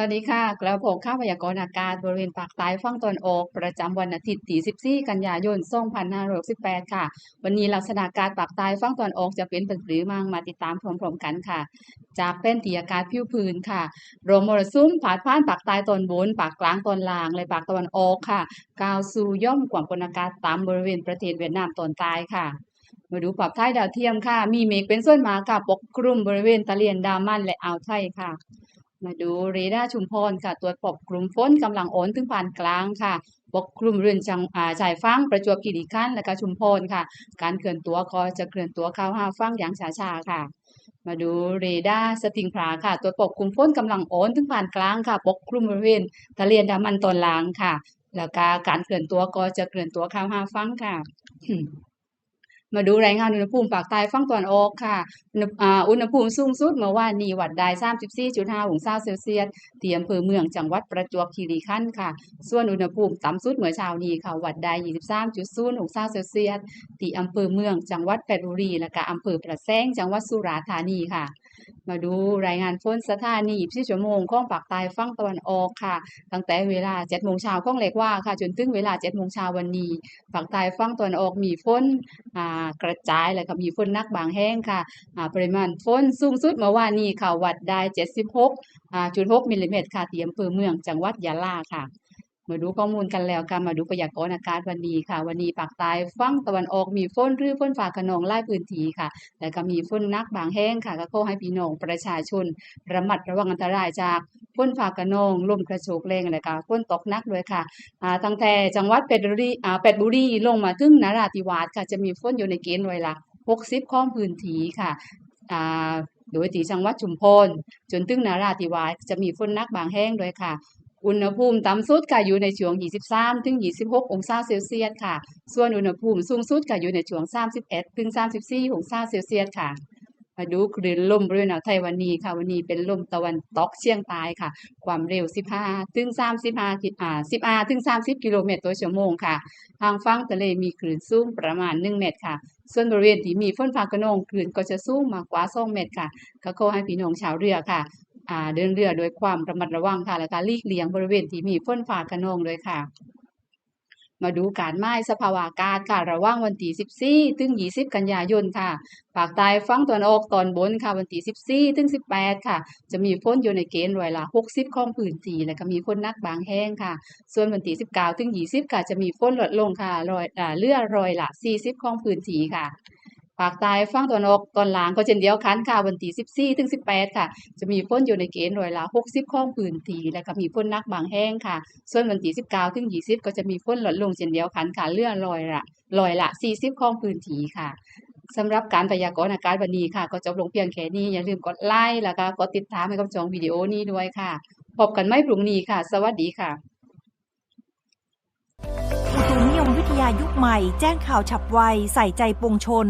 วัสดีค่ะ กระผมข้าพยากรณ์อากาศบริเวณปากใต้ฝั่งตะวันออก ประจำวันอาทิตย์ที่14 กันยายน 2568 ค่ะ วันนี้ลักษณะอากาศปากใต้ฝั่งตะวันออกจะเป็นเป็นหรือมั่งมาติดตามพร้อมๆกันค่ะ จากเป็นที่อากาศผิวพื้นค่ะลมมรสุมผ่านผ่านปากใต้ตอนบน ปากกลางตอนล่างและปากตะวันออกค่ะก้าวสู่ย่อมความกดอากาศต่ำบริเวณประเทศเวียดนามตอนใต้ค่ะมาดูปรับท้ายดาวเทียมค่ะ มีเมฆเป็นส่วนมากค่ะปกคลุมบริเวณตะเลียนดามันและอ่าวไทยค่ะ มาดูเรดาร์ชุมพรค่ะ ตรวจพบกลุ่มฝนกำลังโอนถึงผ่านกลางค่ะปกคลุมเรือนจังอ่าชายฟังประจวบคีรีขันธ์และก็ชุมพรค่ะ การเคลื่อนตัวก็จะเคลื่อนตัวเข้าหาฟังอย่างช้าๆค่ะ มาดูเรดาร์สติงพราค่ะตรวจพบกลุ่มฝนกำลังโอนถึงผ่านกลางค่ะ ปกคลุมบริเวณทะเลดามันตอนล่างค่ะ แล้วก็การเคลื่อนตัวก็จะเคลื่อนตัวเข้าหาฟังค่ะ มาดูรายงานอุณหภูมิปากใต้ฝั่งตะวันออกค่ะอุณหอ่าอุณหภูมิสูงสุดเมื่อวานนี้วัดได้ 34.5 องศาเซลเซียสที่อำเภอเมืองจังหวัดประจวบคีรีขันธ์ค่ะ ส่วนอุณหภูมิต่ำสุดเมื่อเช้านี้ค่ะวัดได้ 23.0 องศาเซลเซียสที่อำเภอเมืองจังหวัดเพชรบุรีและก็อำเภอประแสงจังหวัดสุราษฎร์ธานีค่ะ มาดูรายงานฝนสถานี24ชั่วโมงของภาคใต้ฝั่งตะวันออกค่ะ ตั้งแต่เวลา7โมงเช้าของเล็กว่าค่ะ จนถึงเวลา7โมงเช้าวันนี้ภาคใต้ฝั่งตะวันออกมีฝนอ่ากระจายแล้วก็มีฝนนักบางแห้งค่ะอ่าปริมาณฝนสูงสุดเมื่อวานนี้ค่ะวัดได้ 76อ่าจุด6มิลลิเมตรค่ะที่อำเภอเมืองจังหวัดยะลาค่ะ มาดูข้อมูลกันแล้วค่ะมาดูพยากรณ์อากาศวันนี้ค่ะ วันนี้ภาคใต้ฝั่งตะวันออกมีฝนหรือฝนฟ้าขนองหลายพื้นที่ค่ะ แล้วก็มีฝนนักบางแห้งค่ะ ก็ขอให้พี่น้องประชาชน ระมัดระวังอันตรายจากฝนฟ้าขนองลมกระโชกแรงและก็ฝนตกหนักด้วยค่ะอ่าตั้งแต่จังหวัดเพชรบุรีอ่าเพชรบุรีลงมาถึงนราธิวาสค่ะจะมีฝนอยู่ในเกณฑ์ร้ละ60ของพื้นที่ค่ะอ่าโดยที่จังหวัดชุมพรจนถึงนราธิวาสจะมีฝนนักบางแห้งด้วยค่ะ อุณหภูมิต่ำสุดค่ะอยู่ในช่วง 23 ถึง 26 องศาเซลเซียสค่ะ ส่วนอุณหภูมิสูงสุดค่ะอยู่ในช่วง 31 ถึง 34 องศาเซลเซียสค่ะ มาดูคลื่นลมบริเวณอ่าวไทยวันนี้ค่ะ วันนี้เป็นลมตะวันตกเฉียงใต้ค่ะ ความเร็ว 15 ถึง 35กิอ่า15 ถึง 30 กิโลเมตรต่อชั่วโมงค่ะ ทางฝั่งทะเลมีคลื่นสูงประมาณ 1 เมตรค่ะ ส่วนบริเวณที่มีฝนฟ้าขนองคลื่นก็จะสูงมากกว่า 2 เมตรค่ะก็ขอให้พี่น้องชาวเรือค่ะ เดินเรือโดยความระมัดระวังค่ะ และการลีกเลี่ยงบริเวณที่มีฝนฟ้าขนองด้วยค่ะ มาดูการไม้สภาวะอากาศค่ะระว่างวันที่14 ถึง 20 กันยายนค่ะ ภาคใต้ฝั่งตะวันออกตอนบนค่ะวันที่14 ถึง 18 ค่ะ จะมีฝนอยู่ในเกณฑ์ร้อยละ 60 ของพื้นที่และก็มีฝนนักบางแห้งค่ะ ส่วนวันที่19 ถึง 20 ค่ะจะมีฝนลดลงค่ะร้อยอ่าเลือร้อยละ 40 ของพื้นที่ค่ะ ภาคใต้ฝั่งตะวันออกตอนล่างก็เช่นเดียวกันค่ะวันที่14ถึง18 ค่ะ จะมีฝนอยู่ในเกณฑ์ร้อยละ 60 ของพื้นที่และก็มีฝนนักบางแห้งค่ะ ส่วนวันที่19ถึง20 ก็จะมีฝนลดลงเช่นเดียวกันค่ะเลื่อร้อยละรอยละ 40 ของพื้นที่ค่ะสำหรับการพยากรณ์อากาศวันนี้ค่ะ ก็จบลงเพียงแค่นี้ อย่าลืมกดไลค์แล้วก็กดติดตามให้กับช่องวิดีโอนี้ด้วยค่ะ พบกันไม่พรุ่งนี้ค่ะ สวัสดีค่ะอุตุนิยมวิทยายุคใหม่ แจ้งข่าวฉับไว ใส่ใจปวงชน